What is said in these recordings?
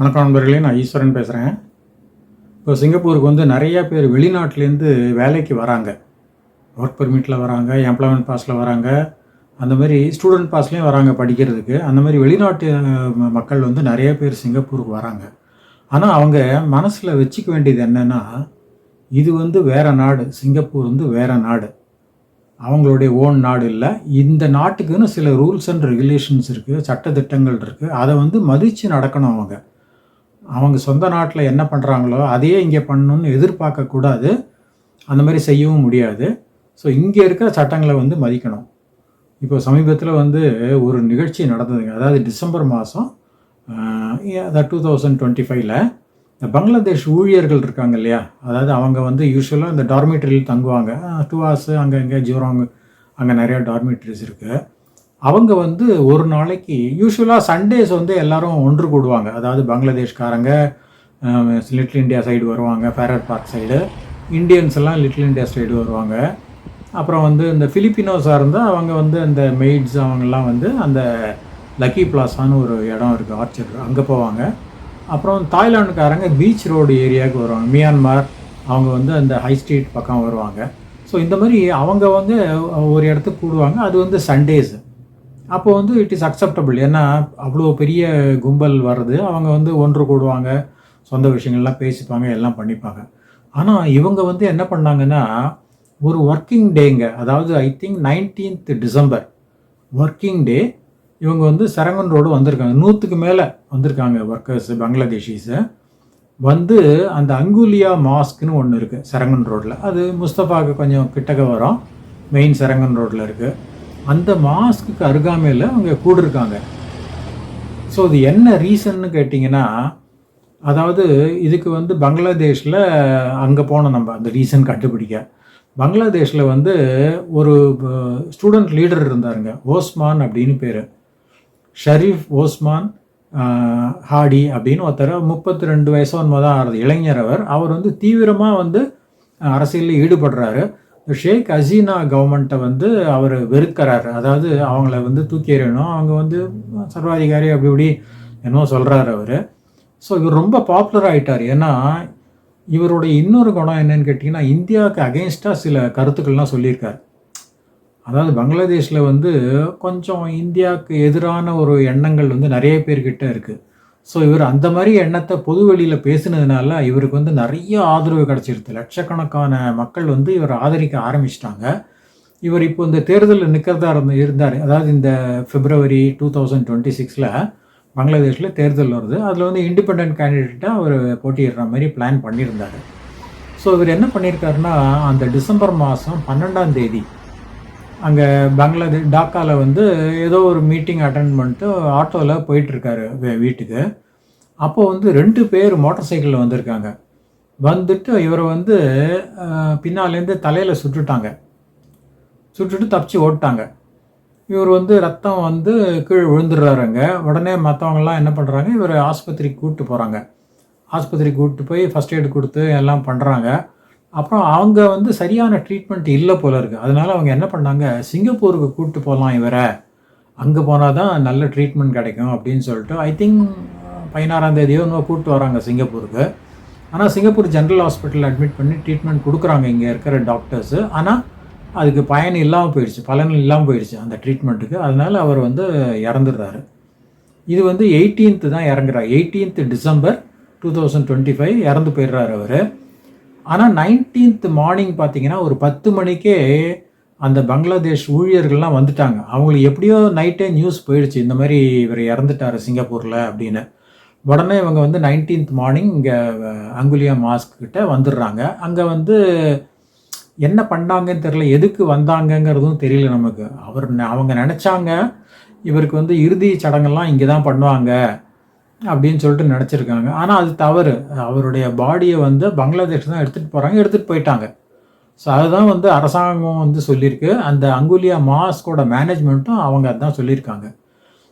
வணக்கம் நண்பர்களே நான் ஈஸ்வரன் பேசுகிறேன் இப்போ சிங்கப்பூருக்கு வந்து நிறையா பேர் வெளிநாட்டிலேருந்து வேலைக்கு வராங்க. ஒர்க் பெர்மிட்டில் வராங்க எம்ப்ளாய்மெண்ட் பாஸில் வராங்க. அந்த மாதிரி ஸ்டூடெண்ட் பாஸ்லேயும் வராங்க படிக்கிறதுக்கு. அந்த மாதிரி வெளிநாட்டு மக்கள் வந்து நிறைய பேர் சிங்கப்பூருக்கு வராங்க. ஆனால் அவங்க மனசில் வச்சுக்க வேண்டியது என்னென்னா இது வந்து வேறு நாடு சிங்கப்பூர் வந்து வேறு நாடு. அவங்களுடைய ஓன் நாடு இல்லை. இந்த நாட்டுக்குன்னு சில ரூல்ஸ் அண்ட் ரெகுலேஷன்ஸ் இருக்குது சட்டத்திட்டங்கள் இருக்குது அதை வந்து மதித்து நடக்கணும் அவங்க. அவங்க சொந்த நாட்டில் என்ன பண்ணுறாங்களோ அதையே இங்கே பண்ணணும்னு எதிர்பார்க்கக்கூடாது அந்த மாதிரி செய்யவும் முடியாது. ஸோ இங்கே இருக்கிற சட்டங்களை வந்து மதிக்கணும். இப்போ சமீபத்தில் வந்து ஒரு நிகழ்ச்சி நடந்ததுங்க. அதாவது டிசம்பர் மாதம் அதாவது டூ தௌசண்ட் டுவெண்ட்டி ஃபைவ்ல இந்த பங்களாதேஷ் ஊழியர்கள் இருக்காங்க இல்லையா? அதாவது அவங்க வந்து யூஸ்வலாக இந்த டார்மிட்ரியில் தங்குவாங்க. டூ ஹவர்ஸ் அங்கே இங்கே ஜூராங் அங்கே நிறையா டார்மிட்ரிஸ் இருக்குது அவங்க வந்து ஒரு நாளைக்கு யூஸ்வலாக சண்டேஸ் வந்து எல்லாரும் ஒன்று கூடுவாங்க. அதாவது பங்களாதேஷ்காரங்க லிட்டில் இந்தியா சைடு வருவாங்க ஃபேரர் பார்க் சைடு இந்தியன்ஸ் எல்லாம் லிட்டில் இந்தியா சைடு வருவாங்க. அப்புறம் வந்து இந்த ஃபிலிப்பினோஸாக இருந்தால் அவங்க வந்து அந்த மெய்ட்ஸ் அவங்கெல்லாம் வந்து அந்த லக்கி பிளாஸான்னு ஒரு இடம் இருக்குது ஆர்ச்சர் அங்கே போவாங்க. அப்புறம் தாய்லாந்துக்காரங்க பீச் ரோடு ஏரியாவுக்கு வருவாங்க. மியான்மார் அவங்க வந்து அந்த ஹை ஸ்ட்ரீட் பக்கம் வருவாங்க. ஸோ இந்த மாதிரி அவங்க வந்து ஒரு இடத்துக்கு கூடுவாங்க. அது வந்து சண்டேஸு அப்போ வந்து இட் இஸ் அக்செப்டபிள் ஏன்னா அவ்வளோ பெரிய கும்பல் வர்றது அவங்க வந்து ஒன்று கூடுவாங்க சொந்த விஷயங்கள்லாம் பேசிப்பாங்க எல்லாம் பண்ணிப்பாங்க. ஆனால் இவங்க வந்து என்ன பண்ணாங்கன்னா ஒரு ஒர்க்கிங் டேங்க அதாவது I think nineteenth December working day இவங்க வந்து சரங்கன் ரோடு வந்திருக்காங்க. நூற்றுக்கு மேலே வந்திருக்காங்க ஒர்க்கர்ஸ் பங்களாதேஷிஸு. வந்து அந்த அங்குலியா மாஸ்க்னு ஒன்று இருக்குது சரங்கன் ரோட்டில் அது முஸ்தபாவுக்கு கொஞ்சம் கிட்டக்க வரும் மெயின் சரங்கன் ரோட்டில் இருக்குது அந்த மாஸ்க்கு அருகாமையில் அவங்க கூடிருக்காங்க. ஸோ அது என்ன ரீசன்னு கேட்டிங்கன்னா அதாவது இதுக்கு வந்து பங்களாதேஷில் அங்கே போனோம் நம்ம அந்த ரீசன் கண்டுபிடிக்க. பங்களாதேஷில் வந்து ஒரு ஸ்டூடெண்ட் லீடர் இருந்தாருங்க ஓஸ்மான் அப்படின்னு பேர். ஷரீஃப் ஓஸ்மான் ஹாடி அப்படின்னு ஒருத்தர் முப்பத்தி ரெண்டு வயசோ என்னமோ தான் ஆறுது இளைஞர் அவர். அவர் வந்து தீவிரமாக வந்து அரசியலில் ஈடுபடுறாரு. ஷேக் ஹசீனா கவர்மெண்ட்டை வந்து அவர் வெறுக்கிறாரு. அதாவது அவங்கள வந்து தூக்கி எறியணும். அவங்க வந்து சர்வாதிகாரி அப்படி இப்படி என்னவோ சொல்கிறாரு அவர். ஸோ இவர் ரொம்ப பாப்புலர் ஆயிட்டார். ஏன்னா இவருடைய இன்னொரு குணம் என்னன்னு கேட்டிங்கன்னா இந்தியாவுக்கு அகெயின்ஸ்டாக சில கருத்துக்கள்லாம் சொல்லியிருக்கார். அதாவது பங்களாதேஷில் வந்து கொஞ்சம் இந்தியாவுக்கு எதிரான ஒரு எண்ணங்கள் வந்து நிறைய பேர்கிட்ட இருக்குது ஸோ இவர் அந்த மாதிரி எண்ணத்தை பொது வெளியில் பேசினதுனால இவருக்கு வந்து நிறைய ஆதரவு கிடச்சிருது. லட்சக்கணக்கான மக்கள் வந்து இவர் ஆதரிக்க ஆரம்பிச்சிட்டாங்க. இவர் இப்போ இந்த தேர்தலில் நிற்கிறதா இருந்த இருந்தார். அதாவது இந்த பிப்ரவரி டூ தௌசண்ட் டுவெண்ட்டி சிக்ஸில் பங்களாதேஷில் தேர்தல் வருது. அதில் வந்து இண்டிபெண்ட் கேண்டிடேட்டாக அவர் போட்டியிடுற மாதிரி பிளான் பண்ணியிருந்தார். ஸோ இவர் என்ன பண்ணியிருக்காருன்னா அந்த டிசம்பர் மாதம் பன்னெண்டாம் தேதி அங்கே பங்களாதேஷ் டாக்காவில் வந்து ஏதோ ஒரு மீட்டிங் அட்டன் பண்ணிட்டு ஆட்டோவில் போயிட்டுருக்காரு வீட்டுக்கு. அப்போ வந்து ரெண்டு பேர் மோட்டார் சைக்கிளில் வந்திருக்காங்க. வந்துட்டு இவரை வந்து பின்னாலேருந்து தலையில் சுட்டுட்டாங்க. சுட்டுட்டு தப்பிச்சு ஓட்டாங்க இவர் வந்து ரத்தம் வந்து கீழே விழுந்துடுறாருங்க உடனே மற்றவங்கலாம் என்ன பண்ணுறாங்க இவர் ஆஸ்பத்திரிக்கு கூப்பிட்டு போகிறாங்க ஆஸ்பத்திரிக்கு கூப்பிட்டு போய் ஃபஸ்ட் எய்டு கொடுத்து எல்லாம் பண்ணுறாங்க அப்புறம் அவங்க வந்து சரியான ட்ரீட்மெண்ட் இல்லை போல இருக்குது அதனால் அவங்க என்ன பண்ணாங்க? சிங்கப்பூருக்கு கூப்பிட்டு போகலாம் இவரை. அங்கே போனால் தான் நல்ல ட்ரீட்மெண்ட் கிடைக்கும் அப்படின்னு சொல்லிட்டு ஐ திங்க் பதினாறாம் தேதியோ இன்னும் கூப்பிட்டு வராங்க சிங்கப்பூருக்கு. ஆனால் சிங்கப்பூர் ஜென்ரல் ஹாஸ்பிட்டலில் அட்மிட் பண்ணி ட்ரீட்மெண்ட் கொடுக்குறாங்க இங்கே இருக்கிற டாக்டர்ஸு ஆனால் அதுக்கு பயன் இல்லாமல் போயிடுச்சு பலன் இல்லாமல் போயிடுச்சு அந்த ட்ரீட்மெண்ட்டுக்கு அதனால் அவர் வந்து இறந்துடுறாரு. இது வந்து எயிட்டீன்த்து தான் இறங்குறார். Eighteenth December two thousand twenty five இறந்து போயிடுறாரு அவர். ஆனால் நைன்டீன்த் மார்னிங் பார்த்தீங்கன்னா ஒரு பத்து மணிக்கே அந்த பங்களாதேஷ் ஊழியர்கள்லாம் வந்துட்டாங்க. அவங்களுக்கு எப்படியோ நைட்டே நியூஸ் போயிடுச்சு. இந்த மாதிரி இவர் இறந்துட்டார் சிங்கப்பூரில் அப்படின்னு. உடனே இவங்க வந்து நைன்டீன்த் மார்னிங் இங்கே அங்குலியா மாஸ்க் கிட்ட வந்துடுறாங்க. அங்கே வந்து என்ன பண்ணாங்கன்னு தெரியல. எதுக்கு வந்தாங்கங்கிறதும் தெரியல நமக்கு. அவர் அவங்க நினச்சாங்க இவருக்கு வந்து இறுதி சடங்கெல்லாம் இங்கே தான் பண்ணுவாங்க. அப்படின்னு சொல்லிட்டு நினச்சிருக்காங்க. ஆனால் அது தவறு. அவருடைய பாடியை வந்து பங்களாதேஷ் தான் எடுத்துகிட்டு போகிறாங்க எடுத்துகிட்டு போயிட்டாங்க. ஸோ அதுதான் வந்து அரசாங்கம் வந்து சொல்லியிருக்கு. அந்த அங்குலியா மாஸ்கோட மேனேஜ்மெண்ட்டும் அவங்க அதுதான் சொல்லியிருக்காங்க.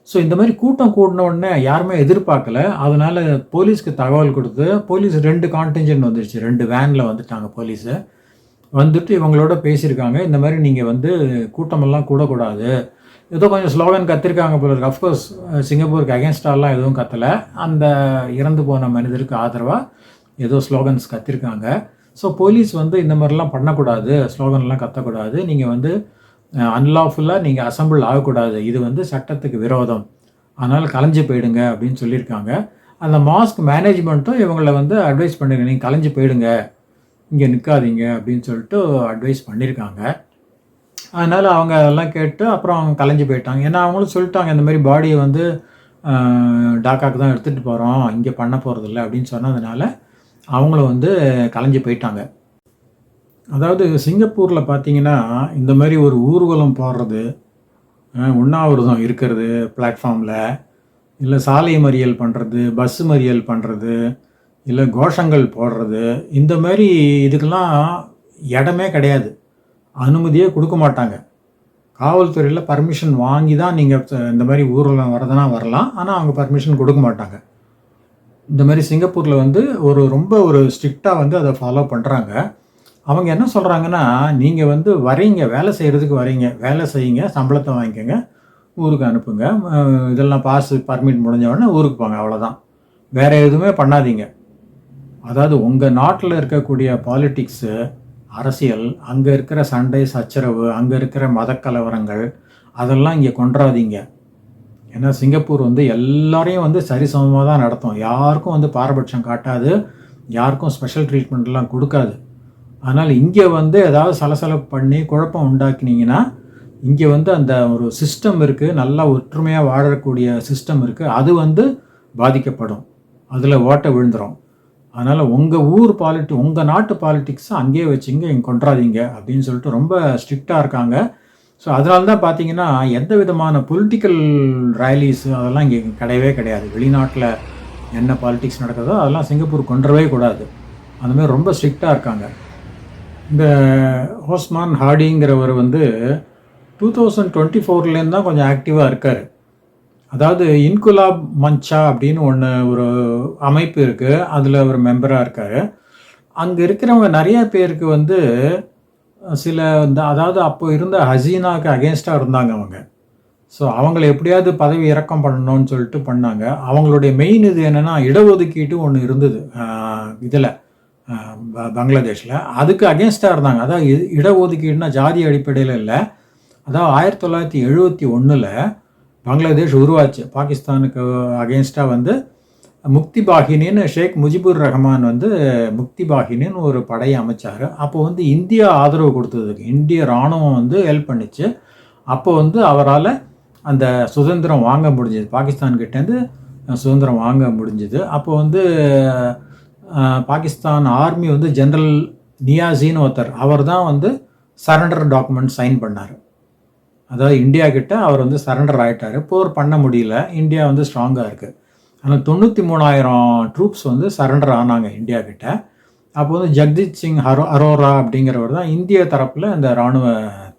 ஸோ இந்த மாதிரி கூட்டம் கூடின உடனே யாருமே எதிர்பார்க்கல. அதனால் போலீஸ்க்கு தகவல் கொடுத்து போலீஸ் ரெண்டு கான்டிஞ்சன்ட் வந்துருச்சு. ரெண்டு வேனில் வந்துட்டாங்க போலீஸு. வந்துட்டு இவங்களோட பேசியிருக்காங்க. இந்த மாதிரி நீங்கள் வந்து கூட்டமெல்லாம் கூடக்கூடாது. ஏதோ கொஞ்சம் ஸ்லோகன் கத்திருக்காங்க போல இருக்கு. அஃப்கோர்ஸ் சிங்கப்பூருக்கு அகேன்ஸ்டாலாம் எதுவும் கத்தலை. அந்த இறந்து போன மனிதருக்கு ஆதரவாக ஏதோ ஸ்லோகன்ஸ் கத்திருக்காங்க. ஸோ போலீஸ் வந்து இந்த மாதிரிலாம் பண்ணக்கூடாது. ஸ்லோகன்லாம் கத்தக்கூடாது. நீங்கள் வந்து அன்லாஃபுல்லாக நீங்கள் அசம்பிள் ஆகக்கூடாது. இது வந்து சட்டத்துக்கு விரோதம். அதனால் கலைஞ்சு போயிடுங்க அப்படின்னு சொல்லியிருக்காங்க. அந்த மாஸ்க் மேனேஜ்மெண்ட்டும் இவங்களை வந்து அட்வைஸ் பண்ணுங்க நீங்கள் கலைஞ்சு போயிடுங்க. இங்கே நிற்காதீங்க அப்படின்னு சொல்லிட்டு அட்வைஸ் பண்ணியிருக்காங்க அதனால் அவங்க அதெல்லாம் கேட்டு அப்புறம் அவங்க கலைஞ்சு போயிட்டாங்க. ஏன்னா அவங்களும் சொல்லிட்டாங்க இந்த மாதிரி பாடியை வந்து டாக்காக்கு தான் எடுத்துகிட்டு போகிறோம் இங்கே பண்ண போகிறதில்ல அப்படின்னு சொன்னதுனால அவங்களும் வந்து கலைஞ்சு போயிட்டாங்க. அதாவது சிங்கப்பூரில் பார்த்தீங்கன்னா இந்த மாதிரி ஒரு ஊர்வலம் போடுறது உண்ணாவிரதம் இருக்கிறது பிளாட்ஃபார்மில் இல்லை சாலை மறியல் பண்ணுறது பஸ் மறியல் பண்ணுறது இல்லை கோஷங்கள் போடுறது இந்த மாதிரி இதுக்கெல்லாம் இடமே கிடையாது. அனுமதியே கொடுக்க மாட்டாங்க. காவல்துறையில் பர்மிஷன் வாங்கி தான் நீங்கள் இந்த மாதிரி ஊரில் வரதுனா வரலாம். ஆனால் அவங்க பர்மிஷன் கொடுக்க மாட்டாங்க. இந்த மாதிரி சிங்கப்பூரில் வந்து ஒரு ரொம்ப ஒரு ஸ்ட்ரிக்டாக வந்து அதை ஃபாலோ பண்ணுறாங்க அவங்க என்ன சொல்கிறாங்கன்னா நீங்கள் வந்து வரீங்க வேலை செய்கிறதுக்கு வரீங்க வேலை செய்யுங்க சம்பளத்தை வாங்கிக்கோங்க ஊருக்கு அனுப்புங்க இதெல்லாம் பாஸ் பர்மிட் முடிஞ்ச உடனே ஊருக்கு போங்க அவ்வளோதான் வேறு எதுவுமே பண்ணாதீங்க. அதாவது உங்கள் நாட்டில் இருக்கக்கூடிய பாலிட்டிக்ஸு அரசியல் அங்கே இருக்கிற சண்டை சச்சரவு அங்கே இருக்கிற மதக்கலவரங்கள் அதெல்லாம் இங்கே கொண்டாதீங்க ஏன்னா சிங்கப்பூர் வந்து எல்லாரையும் வந்து சரிசமமாக தான் நடத்தும். யாருக்கும் வந்து பாரபட்சம் காட்டாது யாருக்கும் ஸ்பெஷல் ட்ரீட்மெண்ட்லாம் கொடுக்காது. அதனால் இங்கே வந்து ஏதாவது சலசலப்பு பண்ணி குழப்பம் உண்டாக்கினீங்கன்னா இங்கே வந்து அந்த ஒரு சிஸ்டம் இருக்குது நல்லா ஒற்றுமையாக வாழக்கூடிய சிஸ்டம் இருக்குது அது வந்து பாதிக்கப்படும். அதில் ஓட்டை விழுந்துடும் அதனால் உங்கள் ஊர் பாலிட்டி உங்கள் நாட்டு பாலிட்டிக்ஸை அங்கேயே வச்சுங்க இங்கே கொண்டாதீங்க அப்படின்னு சொல்லிட்டு ரொம்ப ஸ்ட்ரிக்டாக இருக்காங்க. ஸோ அதனால தான் பார்த்தீங்கன்னா எந்த விதமான பொலிட்டிக்கல் ரேலிஸ் அதெல்லாம் இங்கே கிடையவே கிடையாது. வெளிநாட்டில் என்ன பாலிட்டிக்ஸ் நடக்குதோ அதெல்லாம் சிங்கப்பூர் கொண்டவே கூடாது. அந்தமாதிரி ரொம்ப ஸ்ட்ரிக்டாக இருக்காங்க. இந்த ஹோஸ்மான் ஹார்டிங்கிறவர் வந்து டூ தௌசண்ட் டுவெண்ட்டி ஃபோர்லேருந்து தான் கொஞ்சம் ஆக்டிவாக இருக்கார். அதாவது இன்குலாப் மஞ்சா அப்படின்னு ஒன்று ஒரு அமைப்பு இருக்குது அதில் ஒரு மெம்பராக இருக்கார். அங்கே இருக்கிறவங்க நிறைய பேருக்கு வந்து சில இந்த அதாவது அப்போ இருந்த ஹசீனாக்கு அகேன்ஸ்டாக இருந்தாங்க அவங்க. ஸோ அவங்கள எப்படியாவது பதவி இறக்கம் பண்ணணும்னு சொல்லிட்டு பண்ணாங்க. அவங்களுடைய மெயின் இது என்னென்னா இடஒதுக்கீட்டு ஒன்று இருந்தது. இதில் பங்களாதேஷில். அதுக்கு அகேன்ஸ்டாக இருந்தாங்க. அதாவது இடஒதுக்கீடுனா ஜாதி அடிப்படையில் இல்லை. அதாவது ஆயிரத்தி தொள்ளாயிரத்தி எழுபத்தி ஒன்றில் பங்களாதேஷ் உருவாச்சு. பாகிஸ்தானுக்கு அகேன்ஸ்டாக வந்து முக்தி பாகினின்னு ஷேக் முஜிபுர் ரஹ்மான் வந்து முக்தி பாகினின்னு ஒரு படையை அமைச்சார். அப்போ வந்து இந்தியா ஆதரவு கொடுத்ததுக்கு இந்திய இராணுவம் வந்து ஹெல்ப் பண்ணிச்சு. அப்போ வந்து அவரால் அந்த சுதந்திரம் வாங்க முடிஞ்சது. பாகிஸ்தான்கிட்டேருந்து சுதந்திரம் வாங்க முடிஞ்சது. அப்போ வந்து பாகிஸ்தான் ஆர்மி வந்து ஜென்ரல் நியாசின்னு ஒருத்தர் அவர் தான் வந்து சரண்டர் டாக்குமெண்ட் சைன் பண்ணார். அதாவது இந்தியா கிட்ட அவர் வந்து சரண்டர் ஆகிட்டார் போர் பண்ண முடியல. இந்தியா வந்து ஸ்ட்ராங்காக இருக்குது ஆனால் தொண்ணூற்றி மூணாயிரம் ட்ரூப்ஸ் வந்து சரண்டர் ஆனாங்க இந்தியா கிட்ட. அப்போ வந்து ஜக்ஜித் சிங் ஹரோ அரோரா அப்படிங்கிறவர் தான் இந்திய தரப்பில் இந்த இராணுவ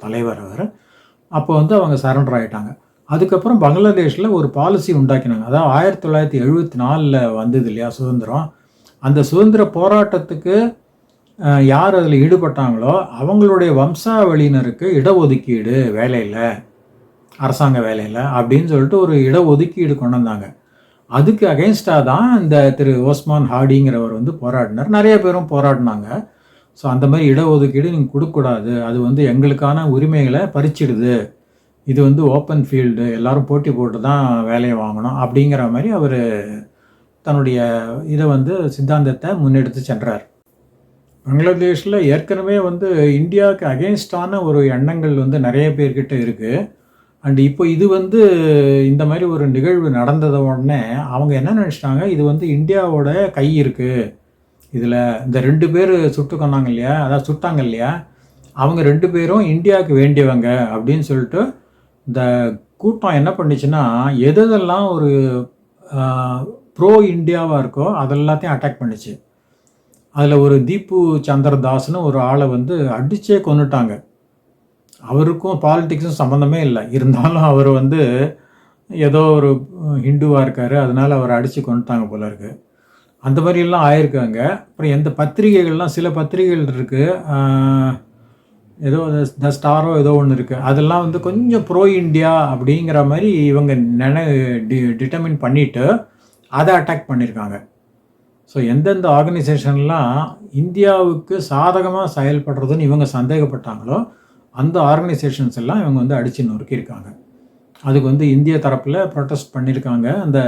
தலைவர் அவர். அப்போ வந்து அவங்க சரண்டர் ஆகிட்டாங்க அதுக்கப்புறம் பங்களாதேஷில் ஒரு பாலிசி உண்டாக்கினாங்க. அதாவது ஆயிரத்தி தொள்ளாயிரத்தி எழுபத்தி நாலில் வந்தது இல்லையா சுதந்திரம்? அந்த சுதந்திர போராட்டத்துக்கு யார் அதில் ஈடுபட்டாங்களோ அவங்களுடைய வம்சாவளியினருக்கு இடஒதுக்கீடு வேலையில் அரசாங்க வேலையில் அப்படின்னு சொல்லிட்டு ஒரு இடஒதுக்கீடு கொண்டு வந்தாங்க. அதுக்கு அகைன்ஸ்டாக தான் இந்த திரு ஓஸ்மான் ஹாடிங்கிறவர் வந்து போராடினார். நிறைய பேரும் போராடினாங்க. ஸோ அந்த மாதிரி இடஒதுக்கீடு நீங்கள் கொடுக்கக்கூடாது. அது வந்து எங்களுக்கான உரிமைகளை பறிச்சிடுது. இது வந்து ஓப்பன் ஃபீல்டு எல்லோரும் போட்டி போட்டு தான் வேலையை வாங்கணும் அப்படிங்கிற மாதிரி அவர் தன்னுடைய இதை வந்து சித்தாந்தத்தை முன்னெடுத்து சென்றார். பங்களாதேஷில் ஏற்கனவே வந்து இந்தியாவுக்கு அகேன்ஸ்டான ஒரு எண்ணங்கள் வந்து நிறைய பேர்கிட்ட இருக்குது அண்ட் இப்போ இது வந்து இந்த மாதிரி ஒரு நிகழ்வு நடந்தத உடனே அவங்க என்ன நினச்சிட்டாங்க? இது வந்து இந்தியாவோட கை இருக்குது இதில் இந்த ரெண்டு பேர் சுட்டு கொண்டாங்க இல்லையா? அதாவது சுட்டாங்க இல்லையா? அவங்க ரெண்டு பேரும் இந்தியாவுக்கு வேண்டியவங்க அப்படின்னு சொல்லிட்டு இந்த கூட்டம் என்ன பண்ணுச்சுன்னா எதெல்லாம் ஒரு ப்ரோ இந்தியாவாக இருக்கோ அதெல்லாத்தையும் அட்டாக் பண்ணிச்சு. அதில் ஒரு தீப்பு சந்திரதாஸ்னு ஒரு ஆளை வந்து அடித்தே கொண்டுட்டாங்க அவருக்கும் பாலிட்டிக்ஸும் சம்மந்தமே இல்லை. இருந்தாலும் அவர் வந்து ஏதோ ஒரு ஹிந்துவாக இருக்கார் அதனால் அவரை அடித்து கொண்டுட்டாங்க போல இருக்கு. அந்த மாதிரியெல்லாம் ஆயிருக்காங்க. அப்புறம் எந்த பத்திரிகைகள்லாம் சில பத்திரிகைகள் இருக்குது ஏதோ த ஸ்டாரோ ஏதோ ஒன்று இருக்குது அதெல்லாம் வந்து கொஞ்சம் ப்ரோ இந்தியா அப்படிங்கிற மாதிரி இவங்க நினை டி டிட்டர்மின் பண்ணிவிட்டு அதை அட்டாக் பண்ணியிருக்காங்க ஸோ எந்தெந்த ஆர்கனைசேஷன்லாம் இந்தியாவுக்கு சாதகமாக செயல்படுறதுன்னு இவங்க சந்தேகப்பட்டாங்களோ அந்த ஆர்கனைசேஷன்ஸ் எல்லாம் இவங்க வந்து அடித்து நொறுக்கியிருக்காங்க. அதுக்கு வந்து இந்திய தரப்பில் ப்ரொட்டஸ்ட் பண்ணியிருக்காங்க. அந்த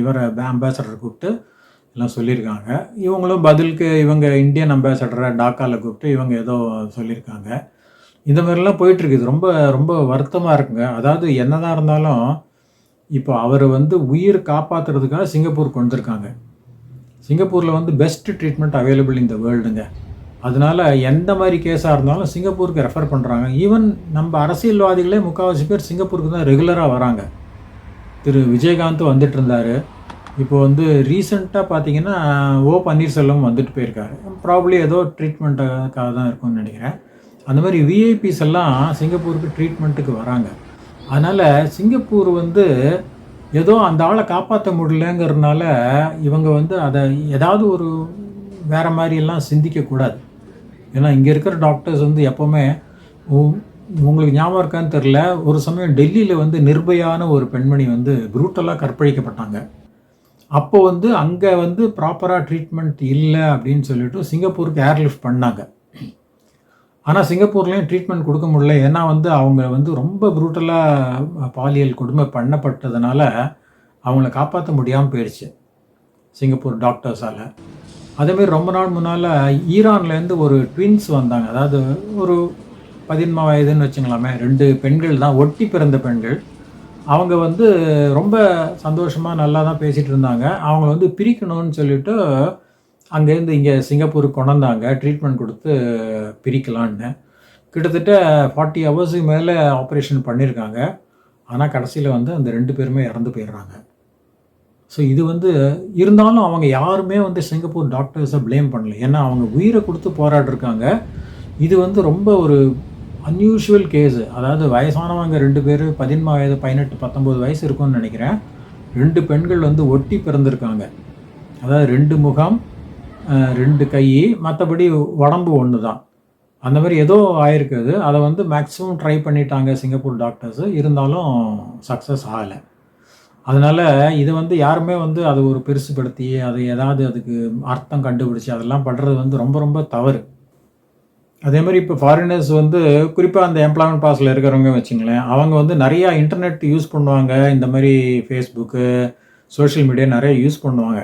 இவரை அம்பாசடரை கூப்பிட்டு எல்லாம் சொல்லியிருக்காங்க. இவங்களும் பதிலுக்கு இவங்க இந்தியன் அம்பாசடரை டாக்காவில் கூப்பிட்டு இவங்க ஏதோ சொல்லியிருக்காங்க. இந்த மாதிரிலாம் போயிட்டுருக்குது. ரொம்ப ரொம்ப வருத்தமாக இருக்குங்க. அதாவது என்னதான் இருந்தாலும் இப்போ அவர் வந்து உயிர் காப்பாற்றுறதுக்காக சிங்கப்பூர் கொண்டு சிங்கப்பூரில் வந்து பெஸ்ட் ட்ரீட்மெண்ட் அவைலபிள் இந்த வேர்ல்டுங்க அதனால எந்த மாதிரி கேஸாக இருந்தாலும் சிங்கப்பூருக்கு ரெஃபர் பண்ணுறாங்க ஈவன் நம்ம அரசியல்வாதிகளே முக்கால்வாசி பேர் சிங்கப்பூருக்கு தான் ரெகுலராக வராங்க. திரு விஜயகாந்த் வந்துட்டு இருந்தார். இப்போ வந்து ரீசெண்டாக பார்த்தீங்கன்னா ஓ பன்னீர்செல்வம் வந்துட்டு போயிருக்காரு. ப்ராப்ளி ஏதோ ட்ரீட்மெண்ட்டுக்காக தான் இருக்கும்னு நினைக்கிறேன். அந்த மாதிரி விஐபிஸ் எல்லாம் சிங்கப்பூருக்கு ட்ரீட்மெண்ட்டுக்கு வராங்க. அதனால் சிங்கப்பூர் வந்து ஏதோ அந்த ஆளை காப்பாற்ற முடியலங்கிறதுனால இவங்க வந்து அதை ஏதாவது ஒரு வேறு மாதிரியெல்லாம் சிந்திக்கக்கூடாது ஏன்னா இங்கே இருக்கிற டாக்டர்ஸ் வந்து எப்போவுமே உ- உங்களுக்கு ஞாபகம் இருக்கான்னு தெரில ஒரு சமயம் டெல்லியில் வந்து நிர்பயான ஒரு பெண்மணி வந்து ப்ரூட்டலாக கற்பழிக்கப்பட்டாங்க. அப்போ வந்து அங்கே வந்து ப்ராப்பராக ட்ரீட்மெண்ட் இல்லை அப்படின்னு சொல்லிட்டு சிங்கப்பூருக்கு ஏர்லிஃப்ட் பண்ணாங்க. ஆனால் சிங்கப்பூர்லேயும் ட்ரீட்மெண்ட் கொடுக்க முடியல. ஏன்னா வந்து அவங்க வந்து ரொம்ப ப்ரூட்டலாக பாலியல் கொடுமை பண்ணப்பட்டதுனால அவங்கள காப்பாற்ற முடியாமல் போயிடுச்சு சிங்கப்பூர் டாக்டர்ஸால் அதேமாரி ரொம்ப நாள் முன்னால் ஈரான்லேருந்து ஒரு ட்வின்ஸ் வந்தாங்க. அதாவது ஒரு பதின்ம வயதுன்னு வச்சுங்களாமே ரெண்டு பெண்கள் தான் ஒட்டி பிறந்த பெண்கள். அவங்க வந்து ரொம்ப சந்தோஷமாக நல்லா தான் பேசிகிட்டு இருந்தாங்க. அவங்கள வந்து பிரிக்கணும்னு சொல்லிட்டு அங்கேருந்து இங்கே சிங்கப்பூருக்கு கொண்டாந்தாங்க. ட்ரீட்மெண்ட் கொடுத்து பிரிக்கலான்னு. கிட்டத்தட்ட ஃபார்ட்டி ஹவர்ஸுக்கு மேலே ஆப்ரேஷன் பண்ணியிருக்காங்க ஆனால் கடைசியில் வந்து அந்த ரெண்டு பேருமே இறந்து போயிடுறாங்க. ஸோ இது வந்து இருந்தாலும் அவங்க யாருமே வந்து சிங்கப்பூர் டாக்டர்ஸை ப்ளேம் பண்ணல. ஏன்னா அவங்க உயிரை கொடுத்து போராடிருக்காங்க. இது வந்து ரொம்ப ஒரு அன்யூஷுவல் கேஸு அதாவது வயசானவங்க ரெண்டு பேர் பதினொன்று வயது பதினெட்டு பத்தொம்போது வயசு இருக்கும்னு நினைக்கிறேன். ரெண்டு பெண்கள் வந்து ஒட்டி பிறந்திருக்காங்க. அதாவது ரெண்டு முகாம் ரெண்டு கை மற்றபடி உடம்பு ஒன்று தான் அந்த மாதிரி ஏதோ ஆயிருக்குது. அதை வந்து மேக்ஸிமம் ட்ரை பண்ணிட்டாங்க சிங்கப்பூர் டாக்டர்ஸு இருந்தாலும் சக்ஸஸ் ஆகலை. அதனால் இது வந்து யாருமே வந்து அதை ஒரு பெருசுபடுத்தி அதை ஏதாவது அதுக்கு அர்த்தம் கண்டுபிடிச்சி அதெல்லாம் பண்ணுறது வந்து ரொம்ப ரொம்ப தவறு. அதே மாதிரி இப்போ ஃபாரினர்ஸ் வந்து குறிப்பாக அந்த எம்ப்ளாய்மெண்ட் பாஸில் இருக்கிறவங்க வச்சுங்களேன் அவங்க வந்து நிறையா இன்டர்நெட் யூஸ் பண்ணுவாங்க. இந்த மாதிரி ஃபேஸ்புக்கு சோஷியல் மீடியா நிறைய யூஸ் பண்ணுவாங்க.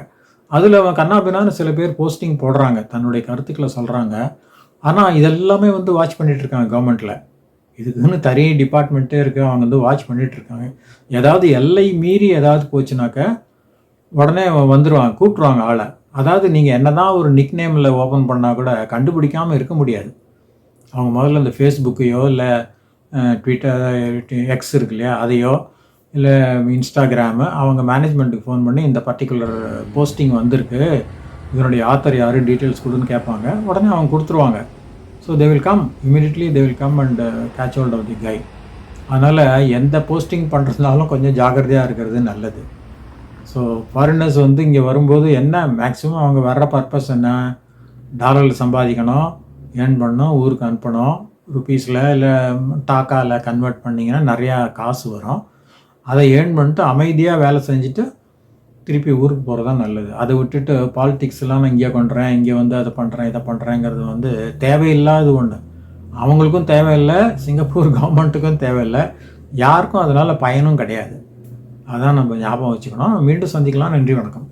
அதில் அவன் கண்ணாபின்னான்னு சில பேர் போஸ்டிங் போடுறாங்க தன்னுடைய கருத்துக்களை சொல்கிறாங்க ஆனால் இதெல்லாமே வந்து வாட்ச் பண்ணிகிட்ருக்காங்க இருக்காங்க கவர்மெண்ட்டில் இதுக்குன்னு தனி டிபார்ட்மெண்ட்டே இருக்குது அவங்க வந்து வாட்ச் பண்ணிகிட்ருக்காங்க இருக்காங்க. ஏதாவது எல்லை மீறி ஏதாவது போச்சுனாக்க உடனே வந்துடுவாங்க கூப்பிட்ருவாங்க ஆளை. அதாவது நீங்கள் என்னதான் ஒரு நிக் நேமில் ஓப்பன் பண்ணால் கூட கண்டுபிடிக்காமல் இருக்க முடியாது. அவங்க முதல்ல இந்த ஃபேஸ்புக்கையோ இல்லை ட்விட்டர் எக்ஸ் இருக்கு இல்லையா அதையோ இல்லை இன்ஸ்டாகிராமு அவங்க மேனேஜ்மெண்ட்டுக்கு ஃபோன் பண்ணி இந்த பர்டிகுலர் போஸ்டிங் வந்திருக்கு. இதனுடைய ஆத்தர் யார் டீட்டெயில்ஸ் கொடுன்னு கேட்பாங்க. உடனே அவங்க கொடுத்துருவாங்க. So they will come immediately they will come and catch hold of the கை அதனால் எந்த போஸ்டிங் பண்ணுறதுனாலும் கொஞ்சம் ஜாக்கிரதையாக இருக்கிறது நல்லது. ஸோ ஃபாரினர்ஸ் வந்து இங்கே வரும்போது என்ன? மேக்ஸிமம் அவங்க வர்ற பர்பஸ் என்ன? டாலரில் சம்பாதிக்கணும் ஏர்ன் பண்ணணும் ஊருக்கு அனுப்பணும் ருபீஸில் இல்லை டாக்காவில் கன்வெர்ட் பண்ணிங்கன்னா நிறையா காசு வரும். அதை ஏர்ன் பண்ணிட்டு அமைதியாக வேலை செஞ்சுட்டு திருப்பி ஊருக்கு போகிறது தான் நல்லது. அதை விட்டுட்டு பாலிடிக்ஸ்லாம் நான் இங்கே பண்ணுறேன் இங்கே வந்து அதை பண்ணுறேன் இதை பண்ணுறேங்கிறது வந்து தேவையில்லாத ஒன்று அவங்களுக்கும் தேவையில்லை சிங்கப்பூர் கவர்மெண்ட்டுக்கும் தேவையில்லை. யாருக்கும் அதனால் பயனும் கிடையாது. அதான் நம்ம ஞாபகம் வச்சுக்கணும். மீண்டும் சந்திக்கலாம். நன்றி வணக்கம்.